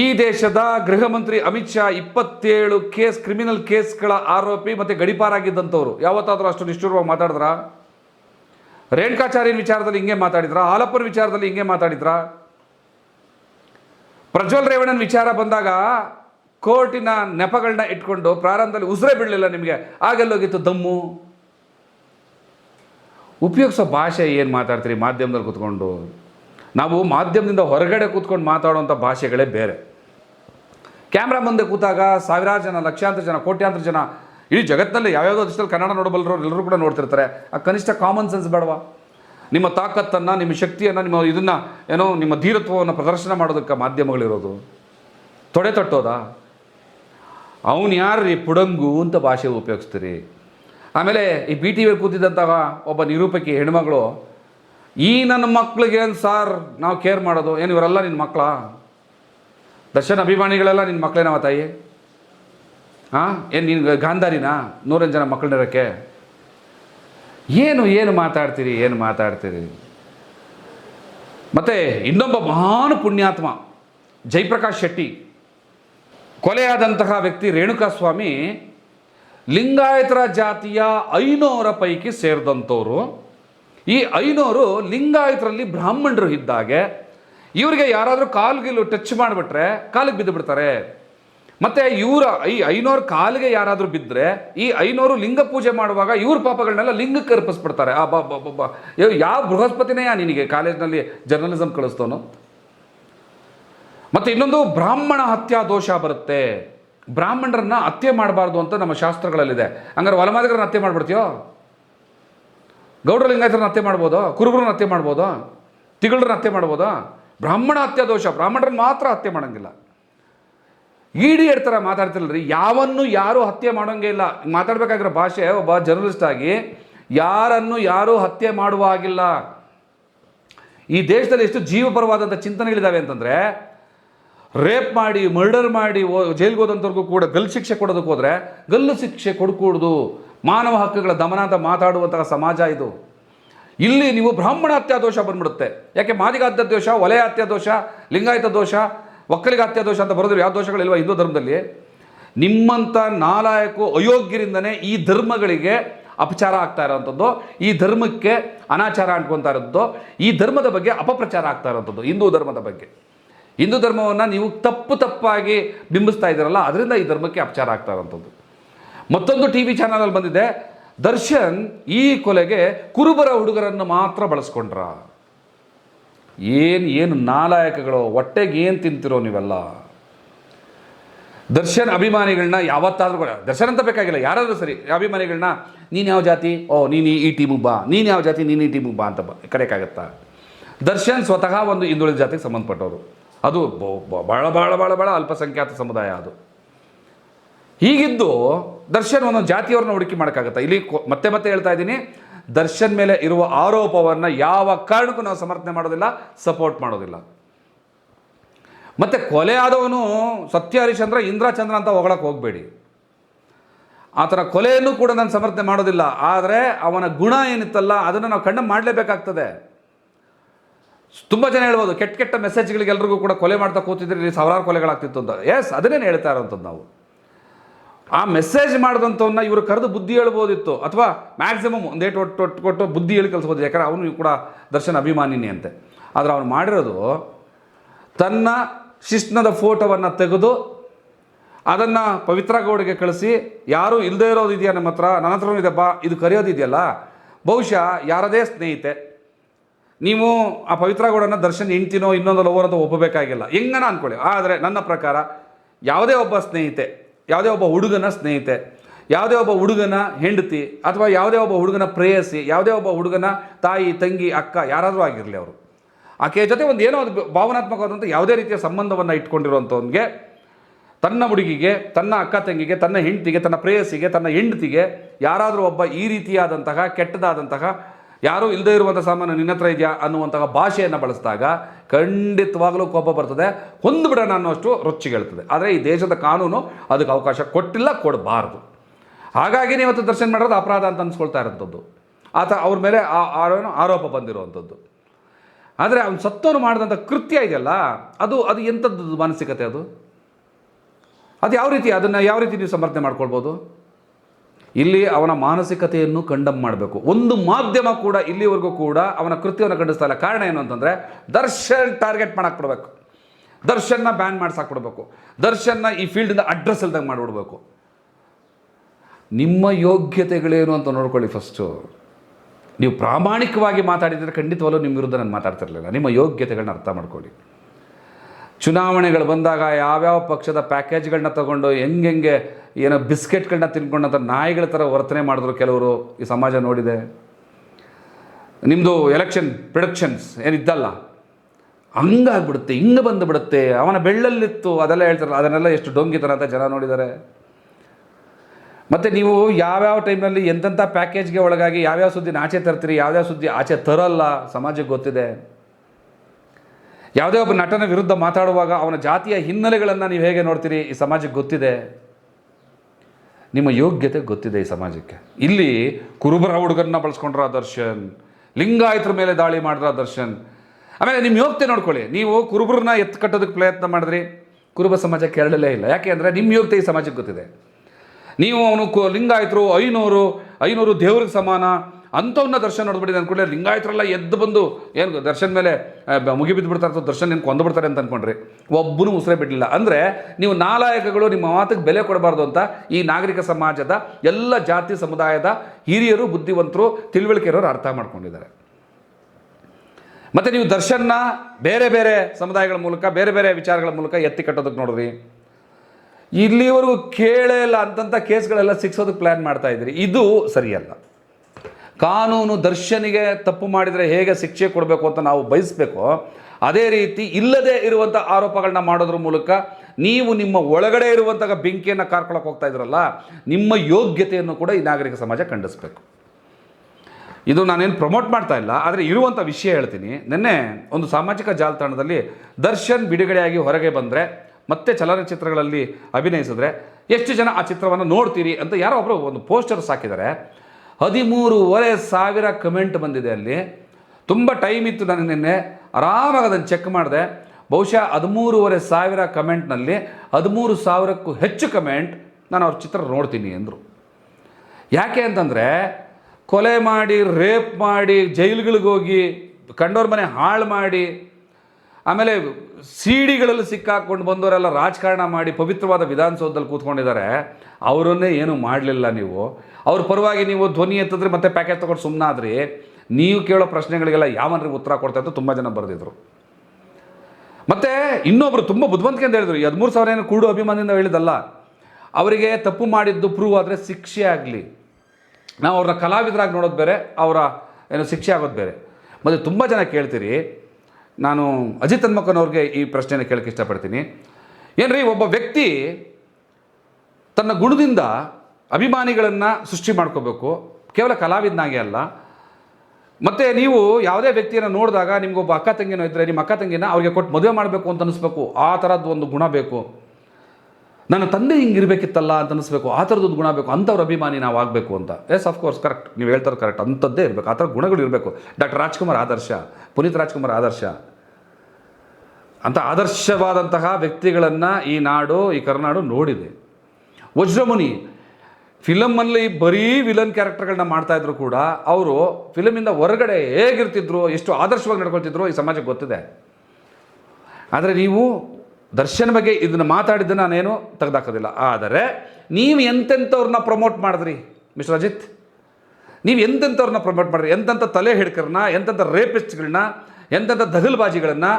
ಈ ದೇಶದ ಗೃಹ ಮಂತ್ರಿ ಅಮಿತ್ ಶಾ ಇಪ್ಪತ್ತೇಳು ಕೇಸ್, ಕ್ರಿಮಿನಲ್ ಕೇಸ್ಗಳ ಆರೋಪಿ ಮತ್ತು ಗಡಿಪಾರಾಗಿದ್ದಂಥವ್ರು. ಯಾವತ್ತಾದರೂ ಅಷ್ಟು ನಿಷ್ಠೂರವಾಗಿ ಮಾತಾಡಿದ್ರಾ? ರೇಣುಕಾಚಾರ್ಯನ ವಿಚಾರದಲ್ಲಿ ಹಿಂಗೆ ಮಾತಾಡಿದ್ರ? ಹಾಲಪ್ಪನ ವಿಚಾರದಲ್ಲಿ ಹಿಂಗೆ ಮಾತಾಡಿದ್ರ? ಪ್ರಜ್ವಲ್ ರೇವಣ್ಣನ ವಿಚಾರ ಬಂದಾಗ ಕೋರ್ಟಿನ ನೆಪಗಳನ್ನ ಇಟ್ಕೊಂಡು ಪ್ರಾರಂಭದಲ್ಲಿ ಉಸಿರೇ ಬಿಡಲಿಲ್ಲ ನಿಮಗೆ. ಆಗೆಲ್ಲೋಗಿತ್ತು ದಮ್ಮು. ಉಪಯೋಗಿಸೋ ಭಾಷೆ ಏನು ಮಾತಾಡ್ತೀರಿ ಮಾಧ್ಯಮದಲ್ಲಿ ಕೂತ್ಕೊಂಡು? ನಾವು ಮಾಧ್ಯಮದಿಂದ ಹೊರಗಡೆ ಕೂತ್ಕೊಂಡು ಮಾತಾಡುವಂಥ ಭಾಷೆಗಳೇ ಬೇರೆ. ಕ್ಯಾಮ್ರಾ ಮುಂದೆ ಕೂತಾಗ ಸಾವಿರಾರು ಜನ, ಲಕ್ಷಾಂತರ ಜನ, ಕೋಟ್ಯಾಂತರ ಜನ ಇಡೀ ಜಗತ್ತಿನಲ್ಲಿ ಯಾವ್ಯಾವುದೋ ದೇಶದಲ್ಲಿ ಕನ್ನಡ ನೋಡಬಲ್ಲರು ಎಲ್ಲರೂ ಕೂಡ ನೋಡ್ತಿರ್ತಾರೆ. ಆ ಕನಿಷ್ಠ ಕಾಮನ್ ಸೆನ್ಸ್ ಬೇಡವಾ? ನಿಮ್ಮ ತಾಕತ್ತನ್ನು, ನಿಮ್ಮ ಶಕ್ತಿಯನ್ನು, ನಿಮ್ಮ ಇದನ್ನು, ಏನೋ ನಿಮ್ಮ ಧೀರತ್ವವನ್ನು ಪ್ರದರ್ಶನ ಮಾಡೋದಕ್ಕೆ ಮಾಧ್ಯಮಗಳಿರೋದು. ತೊಡೆ ತಟ್ಟೋದಾ? ಅವನು ಯಾರ್ರಿ ಪುಡಂಗು ಅಂತ ಭಾಷೆ ಉಪಯೋಗಿಸ್ತೀರಿ? ಆಮೇಲೆ ಈ ಬಿ ಟಿ ವಿ ಕೂತಿದ್ದಂತಹ ಒಬ್ಬ ನಿರೂಪಕಿ ಹೆಣ್ಮಗಳು, ಈ ನನ್ನ ಮಕ್ಕಳಿಗೆ ಏನು ಸಾರ್? ನಾವು ಕೇರ್ ಮಾಡೋದು. ಏನು, ಇವರೆಲ್ಲ ನಿನ್ನ ಮಕ್ಕಳ ದರ್ಶನ್ ಅಭಿಮಾನಿಗಳೆಲ್ಲ ನಿನ್ನ ಮಕ್ಕಳೇನವ ತಾಯಿ? ಹಾಂ? ಏನು ನೀನು ಗಾಂಧಾರಿನಾ? ನೂರೆಂಟು ಜನ ಮಕ್ಕಳಿರೋಕ್ಕೆ ಏನು ಏನು ಮಾತಾಡ್ತೀರಿ ಏನು ಮಾತಾಡ್ತೀರಿ? ಮತ್ತು ಇನ್ನೊಬ್ಬ ಮಹಾನ್ ಪುಣ್ಯಾತ್ಮ ಜಯಪ್ರಕಾಶ್ ಶೆಟ್ಟಿ. ಕೊಲೆಯಾದಂತಹ ವ್ಯಕ್ತಿ ರೇಣುಕಾಸ್ವಾಮಿ, ಲಿಂಗಾಯತರ ಜಾತಿಯ ಐನೂರ ಪೈಕಿ ಸೇರಿದಂಥವ್ರು. ಈ ಐನೂರು ಲಿಂಗಾಯತರಲ್ಲಿ ಬ್ರಾಹ್ಮಣರು ಇದ್ದಾಗೆ, ಇವರಿಗೆ ಯಾರಾದರೂ ಕಾಲ್ಗಿಲು ಟಚ್ ಮಾಡಿಬಿಟ್ರೆ ಕಾಲಿಗೆ ಬಿದ್ದು ಬಿಡ್ತಾರೆ ಮತ್ತೆ ಇವರ ಈ ಐನೋರ್ ಕಾಲಿಗೆ ಯಾರಾದರೂ ಬಿದ್ದರೆ ಈ ಐನೂರು ಲಿಂಗ ಪೂಜೆ ಮಾಡುವಾಗ ಇವ್ರ ಪಾಪಗಳನ್ನೆಲ್ಲ ಲಿಂಗಕ್ಕೆ ಅರ್ಪಿಸ್ಬಿಡ್ತಾರೆ. ಆ, ಬಾ ಬಾ ಯಾವ- ಬೃಹಸ್ಪತಿನೇ ನಿನಗೆ ಕಾಲೇಜ್ನಲ್ಲಿ ಜರ್ನಲಿಸಮ್ ಕಳಿಸ್ತವನು? ಮತ್ತು ಇನ್ನೊಂದು ಬ್ರಾಹ್ಮಣ ಹತ್ಯಾ ದೋಷ ಬರುತ್ತೆ. ಬ್ರಾಹ್ಮಣರನ್ನ ಹತ್ಯೆ ಮಾಡಬಾರ್ದು ಅಂತ ನಮ್ಮ ಶಾಸ್ತ್ರಗಳಲ್ಲಿದೆ. ಹಂಗಾರೆ ಹೊಲಮಾದಿಗರನ್ನ ಹತ್ಯೆ ಮಾಡ್ಬಿಡ್ತೀಯೋ? ಗೌಡ್ರ ಲಿಂಗಾಯತರನ್ನ ಹತ್ಯೆ ಮಾಡ್ಬೋದು? ಕುರುಬರನ್ನ ಹತ್ಯೆ ಮಾಡ್ಬೋದು? ತಿಗಳರನ್ನ ಹತ್ಯೆ ಮಾಡ್ಬೋದು? ಬ್ರಾಹ್ಮಣ ಹತ್ಯಾ ದೋಷ. ಬ್ರಾಹ್ಮಣರನ್ನ ಮಾತ್ರ ಹತ್ಯೆ ಮಾಡಂಗಿಲ್ಲ. ಇಡಿ ಥರ ಮಾತಾಡ್ತಿರಲ್ರಿ, ಯಾವನ್ನು ಯಾರು ಹತ್ಯೆ ಮಾಡೋಂಗೆ ಇಲ್ಲ. ಮಾತಾಡಬೇಕಾಗಿರೋ ಭಾಷೆ ಒಬ್ಬ ಜರ್ನಲಿಸ್ಟ್ ಆಗಿ, ಯಾರನ್ನು ಯಾರೂ ಹತ್ಯೆ ಮಾಡುವ ಹಾಗಿಲ್ಲ. ಈ ದೇಶದಲ್ಲಿ ಎಷ್ಟು ಜೀವಪರವಾದಂಥ ಚಿಂತನೆಗಳಿದ್ದಾವೆ ಅಂತಂದರೆ ರೇಪ್ ಮಾಡಿ ಮರ್ಡರ್ ಮಾಡಿ ಜೈಲಿಗೆ ಹೋದಂಥವ್ರಿಗೂ ಕೂಡ ಗಲ್ಲು ಶಿಕ್ಷೆ ಕೊಡೋದಕ್ಕೆ ಹೋದರೆ, ಗಲ್ಲು ಶಿಕ್ಷೆ ಕೊಡಕೂಡ್ದು. ಮಾನವ ಹಕ್ಕುಗಳ ದಮನ ಅಂತ ಮಾತಾಡುವಂತಹ ಸಮಾಜ ಇದು. ಇಲ್ಲಿ ನೀವು ಬ್ರಾಹ್ಮಣ ಹತ್ಯಾ ದೋಷ ಬಂದ್ಬಿಡುತ್ತೆ. ಯಾಕೆ ಮಾದಿಗ ದೋಷ ಒಲೆಯ ಹತ್ಯಾ ದೋಷ, ಲಿಂಗಾಯತ ದೋಷ? ಒಕ್ಕಲಿಗ ಹತ್ಯಾ ದೋಷ ಅಂತ ಬರೋದ್ರೆ ಯಾವ ದೋಷಗಳಿಲ್ವ ಹಿಂದೂ ಧರ್ಮದಲ್ಲಿ? ನಿಮ್ಮಂಥ ನಾಲಾಯಕು ಅಯೋಗ್ಯರಿಂದನೇ ಈ ಧರ್ಮಗಳಿಗೆ ಅಪಚಾರ ಆಗ್ತಾ ಇರೋವಂಥದ್ದು, ಈ ಧರ್ಮಕ್ಕೆ ಅನಾಚಾರ ಅಂಟ್ಕೊತಾ ಇರೋದು ಈ ಧರ್ಮದ ಬಗ್ಗೆ ಅಪಪ್ರಚಾರ ಆಗ್ತಾ ಇರೋವಂಥದ್ದು, ಹಿಂದೂ ಧರ್ಮದ ಬಗ್ಗೆ. ಹಿಂದೂ ಧರ್ಮವನ್ನು ನೀವು ತಪ್ಪು ತಪ್ಪಾಗಿ ಬಿಂಬಿಸ್ತಾ ಇದ್ದೀರಲ್ಲ, ಅದರಿಂದ ಈ ಧರ್ಮಕ್ಕೆ ಅಪಚಾರ ಆಗ್ತಾ ಇರೋವಂಥದ್ದು. ಮತ್ತೊಂದು ಟಿ ವಿ ಚಾನಲಲ್ಲಿ ಬಂದಿದೆ, ದರ್ಶನ್ ಈ ಕೊಲೆಗೆ ಕುರುಬರ ಹುಡುಗರನ್ನು ಮಾತ್ರ ಬಳಸ್ಕೊಂಡ್ರ? ಏನು ಏನು ನಾಲಾಯಕಗಳು, ಹೊಟ್ಟೆಗೆ ಏನು ತಿಂತಿರೋ ನೀವೆಲ್ಲ? ದರ್ಶನ್ ಅಭಿಮಾನಿಗಳನ್ನ ಯಾವತ್ತಾದರೂ ಕೂಡ, ದರ್ಶನ್ ಅಂತ ಬೇಕಾಗಿಲ್ಲ, ಯಾರಾದರೂ ಸರಿ ಅಭಿಮಾನಿಗಳನ್ನ ನೀನು ಯಾವ ಜಾತಿ? ಓ, ನೀನು ಈ ಟೀಮಿಗೆ ಬಾ, ನೀನು ಯಾವ ಜಾತಿ? ನೀನು ಈ ಟೀಮಿಗೆ ಬಾ, ಅಂತ ಬ ದರ್ಶನ್ ಸ್ವತಃ ಒಂದು ಹಿಂದುಳಿದ ಜಾತಿಗೆ ಸಂಬಂಧಪಟ್ಟವರು. ಅದು ಬಹಳ ಬಹಳ ಭಾಳ ಭಾಳ ಅಲ್ಪಸಂಖ್ಯಾತ ಸಮುದಾಯ ಅದು. ಹೀಗಿದ್ದು ದರ್ಶನ್ ಒಂದೊಂದು ಜಾತಿಯವ್ರನ್ನ ಹುಡುಕಿ ಮಾಡೋಕ್ಕಾಗತ್ತಾ? ಇಲ್ಲಿ ಮತ್ತೆ ಮತ್ತೆ ಹೇಳ್ತಾ ಇದ್ದೀನಿ ದರ್ಶನ್ ಮೇಲೆ ಇರುವ ಆರೋಪವನ್ನು ಯಾವ ಕಾರಣಕ್ಕೂ ನಾವು ಸಮರ್ಥನೆ ಮಾಡೋದಿಲ್ಲ ಸಪೋರ್ಟ್ ಮಾಡೋದಿಲ್ಲ. ಮತ್ತೆ ಕೊಲೆ ಆದವನು ಸತ್ಯ ಹರಿಶ್ಚಂದ್ರ, ಇಂದ್ರಚಂದ್ರ ಅಂತ ಹೊಗಳಕ್ಕೆ ಹೋಗಬೇಡಿ. ಆತನ ಕೊಲೆಯನ್ನು ಕೂಡ ನಾನು ಸಮರ್ಥನೆ ಮಾಡೋದಿಲ್ಲ, ಆದರೆ ಅವನ ಗುಣ ಏನಿತ್ತಲ್ಲ ಅದನ್ನು ನಾವು ಕಣ್ಣು ಮಾಡಲೇಬೇಕಾಗ್ತದೆ. ತುಂಬ ಜನ ಹೇಳ್ಬೋದು, ಕೆಟ್ಟ ಕೆಟ್ಟ ಮೆಸೇಜ್ಗಳಿಗೆ ಎಲ್ರಿಗೂ ಕೂಡ ಕೊಲೆ ಮಾಡ್ತಾ ಕೂತಿದ್ರೆ ಇಲ್ಲಿ ಸಾವಿರಾರು ಕೊಲೆಗಳಾಗ್ತಿತ್ತು ಅಂತ. ಎಸ್ ಅದನ್ನೇ ಹೇಳ್ತಾ ಇರೋಂಥದ್ದು ನಾವು. ಆ ಮೆಸೇಜ್ ಮಾಡಿದಂಥವನ್ನ ಇವರು ಕರೆದು ಬುದ್ಧಿ ಹೇಳ್ಬೋದಿತ್ತು. ಅಥವಾ ಮ್ಯಾಕ್ಸಿಮಮ್ ಒಂದೇ ಒಟ್ಟು ಒಟ್ಟು ಕೊಟ್ಟು ಬುದ್ಧಿ ಹೇಳಿ ಕಲಿಸ್ಬೋದು. ಯಾಕಂದ್ರೆ ಅವನು ಕೂಡ ದರ್ಶನ್ ಅಭಿಮಾನಿನಿ ಅಂತೆ. ಆದರೆ ಅವನು ಮಾಡಿರೋದು ತನ್ನ ಶಿಷ್ಣದ ಫೋಟೋವನ್ನು ತೆಗೆದು ಅದನ್ನು ಪವಿತ್ರ ಗೌಡಿಗೆ ಕಳಿಸಿ, ಯಾರೂ ಇಲ್ಲದೇ ಇರೋದು ಇದೆಯಾ ನಮ್ಮ ಹತ್ರ? ನನ್ನ ಹತ್ರನೂ ಇದೆ, ಬಾ. ಇದು ಕರೆಯೋದಿದೆಯಲ್ಲ ಬಹುಶಃ ಯಾರದೇ ಸ್ನೇಹಿತೆ, ನೀವು ಆ ಪವಿತ್ರ ಗೌಡನ ದರ್ಶನ್ ಹೆಂಡ್ತಿನೋ ಇನ್ನೊಂದು ಲವರ್ ಅಂತ ಒಪ್ಪಬೇಕಾಗಿಲ್ಲ. ಹೆಂಗನ ಅಂದ್ಕೊಳ್ಳಿ ಆದರೆ ನನ್ನ ಪ್ರಕಾರ ಯಾವುದೇ ಒಬ್ಬ ಸ್ನೇಹಿತೆ ಯಾವುದೇ ಒಬ್ಬ ಹುಡುಗನ ಸ್ನೇಹಿತೆ, ಯಾವುದೇ ಒಬ್ಬ ಹುಡುಗನ ಹೆಂಡತಿ ಅಥವಾ ಯಾವುದೇ ಒಬ್ಬ ಹುಡುಗನ ಪ್ರೇಯಸಿ, ಯಾವುದೇ ಒಬ್ಬ ಹುಡುಗನ ತಾಯಿ, ತಂಗಿ, ಅಕ್ಕ ಯಾರಾದರೂ ಆಗಿರಲಿ ಅವರು. ಆಕೆಯ ಜೊತೆ ಒಂದು ಏನೋ ಒಂದು ಭಾವನಾತ್ಮಕವಾದಂಥ ಯಾವುದೇ ರೀತಿಯ ಸಂಬಂಧವನ್ನು ಇಟ್ಕೊಂಡಿರುವಂಥವನಿಗೆ, ತನ್ನ ಹುಡುಗಿಗೆ, ತನ್ನ ಅಕ್ಕ ತಂಗಿಗೆ, ತನ್ನ ಹೆಂಡತಿಗೆ, ತನ್ನ ಪ್ರೇಯಸಿಗೆ, ತನ್ನ ಹೆಂಡತಿಗೆ ಯಾರಾದರೂ ಒಬ್ಬ ಈ ರೀತಿಯಾದಂತಹ, ಕೆಟ್ಟದಾದಂತಹ ಯಾರೂ ಇಲ್ಲದೆ ಇರುವಂಥ ಸಾಮಾನು ನಿನ್ನ ಹತ್ರ ಇದೆಯಾ ಅನ್ನುವಂತಹ ಭಾಷೆಯನ್ನು ಬಳಸಿದಾಗ ಖಂಡಿತವಾಗಲೂ ಕೋಪ ಬರ್ತದೆ, ಹೊಂದ್ಬಿಡೋಣ ಅನ್ನೋಷ್ಟು ರೊಚ್ಚಿಗೆಳ್ತದೆ ಆದರೆ ಈ ದೇಶದ ಕಾನೂನು ಅದಕ್ಕೆ ಅವಕಾಶ ಕೊಟ್ಟಿಲ್ಲ, ಕೊಡಬಾರ್ದು. ಹಾಗಾಗಿ ನೀವತ್ತು ದರ್ಶನ ಮಾಡೋದು ಅಪರಾಧ ಅಂತ ಅನ್ಸ್ಕೊಳ್ತಾ ಇರೋಂಥದ್ದು. ಆತ ಅವ್ರ ಮೇಲೆ ಆ- ಆ- ಆರೋಪ ಬಂದಿರುವಂಥದ್ದು. ಆದರೆ ಅವ್ನು ಸತ್ತೋನು ಮಾಡಿದಂಥ ಕೃತ್ಯ ಇದೆಯಲ್ಲ, ಅದು ಅದು ಎಂಥದ್ದು ಮಾನಸಿಕತೆ ಅದು? ಅದು ಯಾವ ರೀತಿ, ಅದನ್ನು ಯಾವ ರೀತಿ ನೀವು ಸಮರ್ಥನೆ ಮಾಡ್ಕೊಳ್ಬೋದು? ಇಲ್ಲಿ ಅವನ ಮಾನಸಿಕತೆಯನ್ನು ಕಂಡಮ್ ಮಾಡಬೇಕು. ಒಂದು ಮಾಧ್ಯಮ ಕೂಡ ಇಲ್ಲಿವರೆಗೂ ಕೂಡ ಅವನ ಕೃತ್ಯವನ್ನು ಖಂಡಿಸ್ತಾ ಇಲ್ಲ. ಕಾರಣ ಏನು ಅಂತಂದರೆ, ದರ್ಶನ್ ಟಾರ್ಗೆಟ್ ಮಾಡಕ್ಕೆ ಕೊಡಬೇಕು ದರ್ಶನ್ನ ಬ್ಯಾನ್ ಮಾಡಿಸಾಕ್ಬಿಡ್ಬೇಕು ದರ್ಶನ್ನ ಈ ಫೀಲ್ಡಿಂದ ಅಡ್ರೆಸ್ ಇಲ್ದಂಗೆ ಮಾಡಿಬಿಡ್ಬೇಕು. ನಿಮ್ಮ ಯೋಗ್ಯತೆಗಳೇನು ಅಂತ ನೋಡ್ಕೊಳ್ಳಿ ಫಸ್ಟು ನೀವು ಪ್ರಾಮಾಣಿಕವಾಗಿ ಮಾತಾಡಿದರೆ ಖಂಡಿತವಲ್ಲೂ ನಿಮ್ಮ ವಿರುದ್ಧ ನಾನು ಮಾತಾಡ್ತಿರಲಿಲ್ಲ. ನಿಮ್ಮ ಯೋಗ್ಯತೆಗಳನ್ನ ಅರ್ಥ ಮಾಡ್ಕೊಳ್ಳಿ. ಚುನಾವಣೆಗಳು ಬಂದಾಗ ಯಾವ್ಯಾವ ಪಕ್ಷದ ಪ್ಯಾಕೇಜ್ಗಳನ್ನ ತಗೊಂಡು, ಹೆಂಗೆಂಗೆ ಏನೋ ಬಿಸ್ಕೆಟ್ಗಳನ್ನ ತಿನ್ಕೊಂಡಂಥ ನಾಯಿಗಳ ಥರ ವರ್ತನೆ ಮಾಡಿದ್ರು ಕೆಲವರು ಈ ಸಮಾಜ ನೋಡಿದೆ. ನಿಮ್ಮದು ಎಲೆಕ್ಷನ್ ಪ್ರೊಡಕ್ಷನ್ಸ್ ಏನಿದ್ದಲ್ಲ? ಹಂಗಾಗ್ಬಿಡುತ್ತೆ, ಹಿಂಗೆ ಬಂದುಬಿಡುತ್ತೆ. ಅವನ ಬೆಳ್ಳಲ್ಲಿತ್ತು, ಅದೆಲ್ಲ ಹೇಳ್ತಾರಲ್ಲ, ಅದನ್ನೆಲ್ಲ ಎಷ್ಟು ಡೊಂಗಿತನ ಅಂತ ಜನ ನೋಡಿದ್ದಾರೆ. ಮತ್ತು ನೀವು ಯಾವ್ಯಾವ ಟೈಮ್ನಲ್ಲಿ ಎಂತೆಂಥ ಪ್ಯಾಕೇಜ್ಗೆ ಒಳಗಾಗಿ ಯಾವ್ಯಾವ ಸುದ್ದಿನ ಆಚೆ ತರ್ತೀರಿ, ಯಾವ್ಯಾವ ಸುದ್ದಿ ಆಚೆ ತರಲ್ಲ, ಸಮಾಜಕ್ಕೆ ಗೊತ್ತಿದೆ. ಯಾವುದೇ ಒಬ್ಬ ನಟನ ವಿರುದ್ಧ ಮಾತಾಡುವಾಗ ಅವನ ಜಾತಿಯ ಹಿನ್ನೆಲೆಗಳನ್ನು ನೀವು ಹೇಗೆ ನೋಡ್ತೀರಿ, ಈ ಸಮಾಜಕ್ಕೆ ಗೊತ್ತಿದೆ. ನಿಮ್ಮ ಯೋಗ್ಯತೆ ಗೊತ್ತಿದೆ ಈ ಸಮಾಜಕ್ಕೆ. ಇಲ್ಲಿ ಕುರುಬರ ಹುಡುಗರನ್ನ ಬಳಸ್ಕೊಂಡ್ರ ದರ್ಶನ್, ಲಿಂಗಾಯತರ ಮೇಲೆ ದಾಳಿ ಮಾಡಿದ್ರ ದರ್ಶನ್. ಆಮೇಲೆ ನಿಮ್ಮ ಯೋಗ್ಯತೆ ನೋಡ್ಕೊಳ್ಳಿ, ನೀವು ಕುರುಬರನ್ನ ಎತ್ತು ಕಟ್ಟೋದಕ್ಕೆ ಪ್ರಯತ್ನ ಮಾಡಿದ್ರಿ. ಕುರುಬ ಸಮಾಜ ಕೆರಳಲೇ ಇಲ್ಲ. ಯಾಕೆ ಅಂದರೆ ನಿಮ್ಮ ಯೋಗ್ಯತೆ ಈ ಸಮಾಜಕ್ಕೆ ಗೊತ್ತಿದೆ. ನೀವು ಅವನು ಕು, ಲಿಂಗಾಯತರು ಐನೂರು ಐನೂರು ದೇವ್ರಿಗೆ ಸಮಾನ ಅಂಥವನ್ನ ದರ್ಶನ ನೋಡ್ಬಿಟ್ಟಿದೆ ಅಂದ್ಕೊಂಡ್ರೆ ಲಿಂಗಾಯತರೆಲ್ಲ ಎದ್ದು ಬಂದು ಏನು ದರ್ಶನ ಮೇಲೆ ಮುಗಿ ಬಿದ್ದು ಬಿಡ್ತಾರೆ ಅಥವಾ ದರ್ಶನ ಏನು ಕೊಂದುಬಿಡ್ತಾರೆ ಅಂತ ಅಂದ್ಕೊಂಡ್ರಿ ಒಬ್ಬನು ಉಸಿರೇ ಬಿಡಲಿಲ್ಲ. ಅಂದರೆ ನೀವು ನಾಲಾಯಕಗಳು ನಿಮ್ಮ ಮಾತಿಗೆ ಬೆಲೆ ಕೊಡಬಾರ್ದು ಅಂತ ಈ ನಾಗರಿಕ ಸಮಾಜದ ಎಲ್ಲ ಜಾತಿ ಸಮುದಾಯದ ಹಿರಿಯರು, ಬುದ್ಧಿವಂತರು ತಿಳುವಳಿಕೆ ಇರೋರು ಅರ್ಥ ಮಾಡ್ಕೊಂಡಿದ್ದಾರೆ. ಮತ್ತು ನೀವು ದರ್ಶನ್ನ ಬೇರೆ ಬೇರೆ ಸಮುದಾಯಗಳ ಮೂಲಕ, ಬೇರೆ ಬೇರೆ ವಿಚಾರಗಳ ಮೂಲಕ ಎತ್ತಿ ಕಟ್ಟೋದಕ್ಕೆ ನೋಡ್ರಿ. ಇಲ್ಲಿವರೆಗೂ ಕೇಳೇ ಇಲ್ಲ ಅಂತಂಥ ಕೇಸ್ಗಳೆಲ್ಲ ಸಿಕ್ಸೋದಕ್ಕೆ ಪ್ಲ್ಯಾನ್ ಮಾಡ್ತಾ ಇದ್ದೀರಿ ಇದು ಸರಿಯಲ್ಲ. ಕಾನೂನು ದರ್ಶನಿಗೆ ತಪ್ಪು ಮಾಡಿದರೆ ಹೇಗೆ ಶಿಕ್ಷೆ ಕೊಡಬೇಕು ಅಂತ ನಾವು ಬಯಸಬೇಕು, ಅದೇ ರೀತಿ ಇಲ್ಲದೆ ಇರುವಂಥ ಆರೋಪಗಳನ್ನ ಮಾಡೋದ್ರ ಮೂಲಕ ನೀವು ನಿಮ್ಮ ಒಳಗಡೆ ಇರುವಂತಹ ಬೆಂಕಿಯನ್ನು ಕಾರ್ಕೊಳಕ್ಕೆ ಹೋಗ್ತಾ ಇದ್ರಲ್ಲ, ನಿಮ್ಮ ಯೋಗ್ಯತೆಯನ್ನು ಕೂಡ ಈ ನಾಗರಿಕ ಸಮಾಜ ಖಂಡಿಸಬೇಕು. ಇದು ನಾನೇನು ಪ್ರಮೋಟ್ ಮಾಡ್ತಾ ಇಲ್ಲ, ಆದರೆ ಇರುವಂಥ ವಿಷಯ ಹೇಳ್ತೀನಿ. ನಿನ್ನೆ ಒಂದು ಸಾಮಾಜಿಕ ಜಾಲತಾಣದಲ್ಲಿ ದರ್ಶನ್ ಬಿಡುಗಡೆಯಾಗಿ ಹೊರಗೆ ಬಂದರೆ, ಮತ್ತೆ ಚಲನಚಿತ್ರಗಳಲ್ಲಿ ಅಭಿನಯಿಸಿದ್ರೆ, ಎಷ್ಟು ಜನ ಆ ಚಿತ್ರವನ್ನು ನೋಡ್ತೀರಿ ಅಂತ ಯಾರೋ ಒಬ್ಬರು ಒಂದು ಪೋಸ್ಟರ್ಸ್ ಹಾಕಿದ್ದಾರೆ ಹದಿಮೂರುವರೆ ಸಾವಿರ ಕಮೆಂಟ್ ಬಂದಿದೆ ಅಲ್ಲಿ. ತುಂಬ ಟೈಮ್ ಇತ್ತು ನನಗೆ ನಿನ್ನೆ. ಆರಾಮಾಗಿ ಅದನ್ನು ಚೆಕ್ ಮಾಡಿದೆ. ಬಹುಶಃ ಹದಿಮೂರುವರೆ ಸಾವಿರ ಕಮೆಂಟ್ನಲ್ಲಿ ಹದಿಮೂರು ಸಾವಿರಕ್ಕೂ ಹೆಚ್ಚು ಕಮೆಂಟ್ ನಾನು ಅವ್ರ ಚಿತ್ರ ನೋಡ್ತೀನಿ ಅಂದರು. ಯಾಕೆ ಅಂತಂದರೆ ಕೊಲೆ ಮಾಡಿ, ರೇಪ್ ಮಾಡಿ ಜೈಲುಗಳಿಗೆ ಹೋಗಿ ಕಂಡೋರ್ ಮನೆ ಹಾಳು ಮಾಡಿ ಆಮೇಲೆ ಸಿ ಡಿಗಳಲ್ಲಿ ಸಿಕ್ಕಾಕೊಂಡು ಬಂದವರೆಲ್ಲ ರಾಜಕಾರಣ ಮಾಡಿ ಪವಿತ್ರವಾದ ವಿಧಾನಸೌಧದಲ್ಲಿ ಕೂತ್ಕೊಂಡಿದ್ದಾರೆ. ಅವರನ್ನೇ ಏನೂ ಮಾಡಲಿಲ್ಲ ನೀವು. ಅವ್ರ ಪರವಾಗಿ ನೀವು ಧ್ವನಿ ಎತ್ತಿದ್ರೆ ಮತ್ತೆ ಪ್ಯಾಕೇಜ್ ತೊಗೊಂಡು ಸುಮ್ಮನಾದ್ರಿ ನೀವು ಕೇಳೋ ಪ್ರಶ್ನೆಗಳಿಗೆಲ್ಲ ಯಾವನ್ರಿಗೆ ಉತ್ತರ ಕೊಡ್ತಾ ಅಂತ ತುಂಬ ಜನ ಬರೆದಿದ್ರು. ಮತ್ತು ಇನ್ನೊಬ್ರು ತುಂಬ ಬುದ್ಧಿವಂತಿಕೆ ಹೇಳಿದ್ರು. ಈ ಹದಿಮೂರು ಸಾವಿರ ಏನು ಕೂಡು ಅಭಿಮಾನದಿಂದ ಹೇಳಿದಲ್ಲ. ಅವರಿಗೆ ತಪ್ಪು ಮಾಡಿದ್ದು ಪ್ರೂವ್ ಆದರೆ ಶಿಕ್ಷೆ ಆಗಲಿ. ನಾವು ಅವ್ರನ್ನ ಕಲಾವಿದರಾಗಿ ನೋಡೋದು ಬೇರೆ, ಅವರ ಏನು ಶಿಕ್ಷೆ ಆಗೋದು ಬೇರೆ. ಮತ್ತು ತುಂಬ ಜನ ಕೇಳ್ತೀರಿ. ನಾನು ಅಜಿತ್ ಹನ್ಮಕ್ಕನವ್ರಿಗೆ ಈ ಪ್ರಶ್ನೆಯನ್ನು ಕೇಳಕ್ಕೆ ಇಷ್ಟಪಡ್ತೀನಿ. ಏನ್ರಿ, ಒಬ್ಬ ವ್ಯಕ್ತಿ ತನ್ನ ಗುಣದಿಂದ ಅಭಿಮಾನಿಗಳನ್ನು ಸೃಷ್ಟಿ ಮಾಡ್ಕೋಬೇಕು. ಕೇವಲ ಕಲಾವಿದನಾಗೆ ಅಲ್ಲ. ಮತ್ತು ನೀವು ಯಾವುದೇ ವ್ಯಕ್ತಿಯನ್ನು ನೋಡಿದಾಗ ನಿಮಗೊಬ್ಬ ಅಕ್ಕ ತಂಗಿನೋ ಇದ್ದರೆ ನಿಮ್ಮ ಅಕ್ಕ ತಂಗಿನ ಅವ್ರಿಗೆ ಕೊಟ್ಟು ಮದುವೆ ಮಾಡಬೇಕು ಅಂತ ಅನ್ನಿಸ್ಬೇಕು ಆ ಥರದ್ದು ಒಂದು ಗುಣ ಬೇಕು. ನನ್ನ ತಂದೆ ಹಿಂಗೆ ಇರಬೇಕಿತ್ತಲ್ಲ ಅಂತ ಅನಿಸ್ಬೇಕು ಆ ಥರದ್ದು ಗುಣ ಬೇಕು. ಅಂಥವ್ರ ಅಭಿಮಾನಿ ನಾವು ಆಗಬೇಕು ಅಂತ ಎಸ್ ಕೋರ್ಸ್ ಕರೆಕ್ಟ್ ನೀವು ಹೇಳ್ತಾರೆ ಕರೆಕ್ಟ್ ಅಂಥದ್ದೇ ಇರಬೇಕು. ಆ ಥರ ಗುಣಗಳು ಇರಬೇಕು. ಡಾಕ್ಟರ್ ರಾಜ್ಕುಮಾರ್ ಆದರ್ಶ, ಪುನೀತ್ ರಾಜ್ಕುಮಾರ್ ಆದರ್ಶ. ಅಂತ ಆದರ್ಶವಾದಂತಹ ವ್ಯಕ್ತಿಗಳನ್ನು ಈ ನಾಡು, ಈ ಕರ್ನಾಡು ನೋಡಿದೆ. ವಜ್ರಮುನಿ ಫಿಲಮಲ್ಲಿ ಬರೀ ವಿಲನ್ ಕ್ಯಾರೆಕ್ಟರ್ಗಳನ್ನ ಮಾಡ್ತಾಯಿದ್ರು ಕೂಡ, ಅವರು ಫಿಲಮಿಂದ ಹೊರಗಡೆ ಹೇಗಿರ್ತಿದ್ರು, ಎಷ್ಟು ಆದರ್ಶವಾಗಿ ನಡ್ಕೊಳ್ತಿದ್ರು ಈ ಸಮಾಜಕ್ಕೆ ಗೊತ್ತಿದೆ. ಆದರೆ ನೀವು ದರ್ಶನ್ ಬಗ್ಗೆ ಇದನ್ನು ಮಾತಾಡಿದ್ದನ್ನು ನಾನೇನು ತೆಗೆದಾಕೋದಿಲ್ಲ. ಆದರೆ ನೀವು ಎಂತೆಂಥವ್ರನ್ನ ಪ್ರಮೋಟ್ ಮಾಡಿದ್ರಿ, ಮಿಸ್ಟರ್ ಅಜಿತ್? ನೀವು ಎಂತೆಂಥವ್ರನ್ನ ಪ್ರಮೋಟ್ ಮಾಡಿರಿ ಎಂತೆಂಥ ತಲೆ ಹಿಡ್ಕರನ್ನ ಎಂತೆಂಥ ರೇಪಿಸ್ಟ್ಗಳನ್ನ ಎಂತೆಂಥ ದಗಲ್ಬಾಜಿಗಳನ್ನು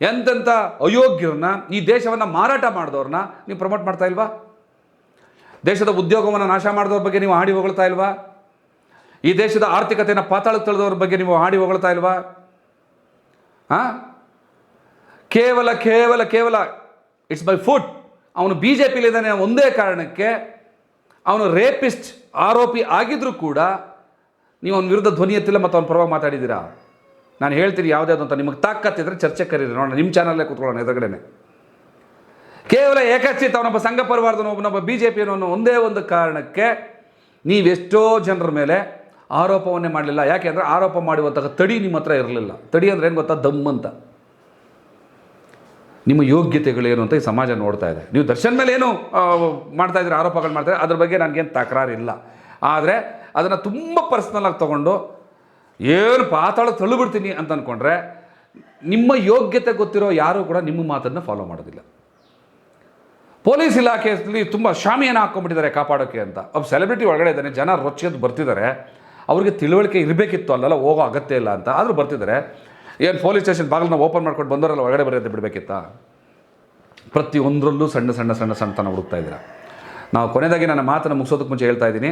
ಎಂತೆಂಥ ಅಯೋಗ್ಯರನ್ನ ಈ ದೇಶವನ್ನು ಮಾರಾಟ ಮಾಡಿದವ್ರನ್ನ ನೀವು ಪ್ರಮೋಟ್ ಮಾಡ್ತಾ ಇಲ್ವಾ? ದೇಶದ ಉದ್ಯೋಗವನ್ನು ನಾಶ ಮಾಡಿದವ್ರ ಬಗ್ಗೆ ನೀವು ಹಾಡಿ ಹೊಗಳ್ತಾ ಇಲ್ವಾ? ಈ ದೇಶದ ಆರ್ಥಿಕತೆಯನ್ನು ಪಾತಾಳಕ್ಕೆ ತಳೆದವ್ರ ಬಗ್ಗೆ ನೀವು ಹಾಡಿ ಹೊಗಳ್ತಾ ಇಲ್ವಾ? ಹಾಂ ಕೇವಲ ಕೇವಲ ಕೇವಲ ಇಟ್ಸ್ ಬೈ ಫುಡ್ ಅವನು ಬಿ ಜೆ ಪಿಲಿದ್ದಾನೆ ಒಂದೇ ಕಾರಣಕ್ಕೆ ಅವನು ರೇಪಿಸ್ಟ್ ಆರೋಪಿ ಆಗಿದ್ದರೂ ಕೂಡ ನೀವು ಅವನ ವಿರುದ್ಧ ಧ್ವನಿ ಎತ್ತಿಲ್ಲ ಮತ್ತು ಅವನ ಪರವಾಗಿ ಮಾತಾಡಿದ್ದೀರಾ? ನಾನು ಹೇಳ್ತೀನಿ ಯಾವುದೇ ಅಂತ ನಿಮಗೆ ತಾಕತ್ತಿದ್ರೆ ಚರ್ಚೆ ಕರೀರಿ. ನೋಡೋಣ, ನಿಮ್ಮ ಚಾನಲ್ಲೇ ಕೂತ್ಕೊಳ್ಳೋಣ ಎದುರುಗಡೆನೆ. ಕೇವಲ ಏಕಚಿತ್ತ ಅವನೊಬ್ಬ ಸಂಘ ಪರಿವಾರದವನು, ಒಬ್ಬನೊಬ್ಬ ಬಿ ಜೆ ಅನ್ನೋ ಒಂದೇ ಒಂದು ಕಾರಣಕ್ಕೆ ನೀವೆಷ್ಟೋ ಜನರ ಮೇಲೆ ಆರೋಪವನ್ನೇ ಮಾಡಲಿಲ್ಲ. ಯಾಕೆಂದರೆ ಆರೋಪ ಮಾಡುವಂತಹ ತಡಿ ನಿಮ್ಮ ಹತ್ರ ಇರಲಿಲ್ಲ. ತಡಿ ಅಂದ್ರೆ ಏನು ಗೊತ್ತಾ? ದಮ್ ಅಂತ. ನಿಮ್ಮ ಯೋಗ್ಯತೆಗಳೇನು ಅಂತ ಈ ಸಮಾಜ ನೋಡ್ತಾ ಇದೆ. ನೀವು ದರ್ಶನ್ ಮೇಲೆ ಏನು ಮಾಡ್ತಾ ಇದ್ದೀರಿ, ಆರೋಪಗಳು ಮಾಡ್ತಾರೆ ಅದ್ರ ಬಗ್ಗೆ ನನಗೇನು ತಕರಾರಿಲ್ಲ ಆದರೆ ಅದನ್ನು ತುಂಬ ಪರ್ಸ್ನಲಾಗಿ ತೊಗೊಂಡು, ಏನು ಪಾತಾಳ ತಳ್ಳಿಬಿಡ್ತೀನಿ ಅಂತ ಅಂದ್ಕೊಂಡ್ರೆ ನಿಮ್ಮ ಯೋಗ್ಯತೆ ಗೊತ್ತಿರೋ ಯಾರೂ ಕೂಡ ನಿಮ್ಮ ಮಾತನ್ನು ಫಾಲೋ ಮಾಡೋದಿಲ್ಲ. ಪೊಲೀಸ್ ಇಲಾಖೆಯಲ್ಲಿ ತುಂಬ ಶಾಮಿಯನ್ನು ಹಾಕ್ಕೊಂಡ್ಬಿಟ್ಟಿದ್ದಾರೆ ಕಾಪಾಡೋಕ್ಕೆ ಅಂತ. ಒಬ್ಬ ಸೆಲೆಬ್ರಿಟಿ ಒಳಗಡೆ ಇದ್ದಾನೆ, ಜನ ರೊಚ್ಚೆದ್ದು ಬರ್ತಿದ್ದಾರೆ. ಅವ್ರಿಗೆ ತಿಳುವಳಿಕೆ ಇರಬೇಕಿತ್ತು ಅಲ್ಲೆಲ್ಲ ಹೋಗೋ ಅಗತ್ಯ ಇಲ್ಲ ಅಂತ. ಆದರೂ ಬರ್ತಿದ್ದಾರೆ. ಏನು ಪೊಲೀಸ್ ಸ್ಟೇಷನ್ ಬಾಗಿಲನ್ನ ಓಪನ್ ಮಾಡ್ಕೊಂಡು ಬಂದವರೆಲ್ಲ ಒಳಗಡೆ ಬರೆಯೋದು ಬಿಡಬೇಕಿತ್ತಾ? ಪ್ರತಿಯೊಂದರಲ್ಲೂ ಸಣ್ಣ ಸಣ್ಣ ಸಣ್ಣ ಸಣ್ಣತನ ಹುಡುಕ್ತಾ ಇದ್ದೀರಾ? ನಾವು ಕೊನೆಯದಾಗಿ ನನ್ನ ಮಾತನ್ನು ಮುಗಿಸೋದಕ್ಕೆ ಮುಂಚೆ ಹೇಳ್ತಾ ಇದ್ದೀನಿ.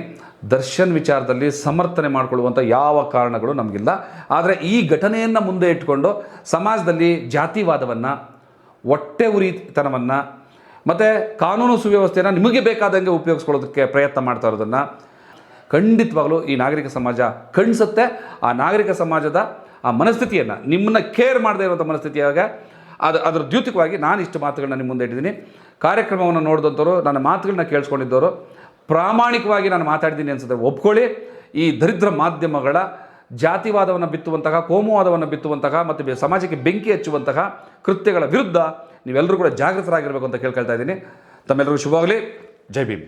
ದರ್ಶನ್ ವಿಚಾರದಲ್ಲಿ ಸಮರ್ಥನೆ ಮಾಡಿಕೊಳ್ಳುವಂಥ ಯಾವ ಕಾರಣಗಳು ನಮಗಿಲ್ಲ. ಆದರೆ ಈ ಘಟನೆಯನ್ನು ಮುಂದೆ ಇಟ್ಕೊಂಡು ಸಮಾಜದಲ್ಲಿ ಜಾತಿವಾದವನ್ನು, ಹೊಟ್ಟೆ ಉರಿತನವನ್ನು, ಮತ್ತು ಕಾನೂನು ಸುವ್ಯವಸ್ಥೆಯನ್ನು ನಿಮಗೆ ಬೇಕಾದಂಗೆ ಉಪಯೋಗಿಸ್ಕೊಳ್ಳೋದಕ್ಕೆ ಪ್ರಯತ್ನ ಮಾಡ್ತಾ ಇರೋದನ್ನು ಖಂಡಿತವಾಗಲೂ ಈ ನಾಗರಿಕ ಸಮಾಜ ಕಣ್ಸುತ್ತೆ ಆ ನಾಗರಿಕ ಸಮಾಜದ ಆ ಮನಸ್ಥಿತಿಯನ್ನು, ನಿಮ್ಮನ್ನ ಕೇರ್ ಮಾಡದೇ ಇರುವಂಥ ಮನಸ್ಥಿತಿಯಾಗ ಅದು ಅದರ ದ್ಯೂತಿಕವಾಗಿ ನಾನು ಇಷ್ಟು ಮಾತುಗಳನ್ನ ನಿಮ್ಮ ಮುಂದೆ ಇಟ್ಟಿದ್ದೀನಿ. ಕಾರ್ಯಕ್ರಮವನ್ನು ನೋಡಿದಂಥವ್ರು ನನ್ನ ಮಾತುಗಳನ್ನ ಕೇಳಿಸ್ಕೊಂಡಿದ್ದವರು, ಪ್ರಾಮಾಣಿಕವಾಗಿ ನಾನು ಮಾತಾಡಿದ್ದೀನಿ ಅನ್ಸುತ್ತೆ. ಒಪ್ಕೊಳ್ಳಿ, ಈ ದರಿದ್ರ ಮಾಧ್ಯಮಗಳ ಜಾತಿವಾದವನ್ನು ಬಿತ್ತುವಂತಹ, ಕೋಮುವಾದವನ್ನು ಬಿತ್ತುವಂತಹ, ಮತ್ತು ಸಮಾಜಕ್ಕೆ ಬೆಂಕಿ ಹಚ್ಚುವಂತಹ ಕೃತ್ಯಗಳ ವಿರುದ್ಧ ನೀವೆಲ್ಲರೂ ಕೂಡ ಜಾಗೃತರಾಗಿರಬೇಕು ಅಂತ ಕೇಳ್ಕೊಳ್ತಾ ಇದ್ದೀನಿ. ತಮ್ಮೆಲ್ಲರಿಗೂ ಶುಭವಾಗಲಿ. ಜೈ ಭೀಮ್.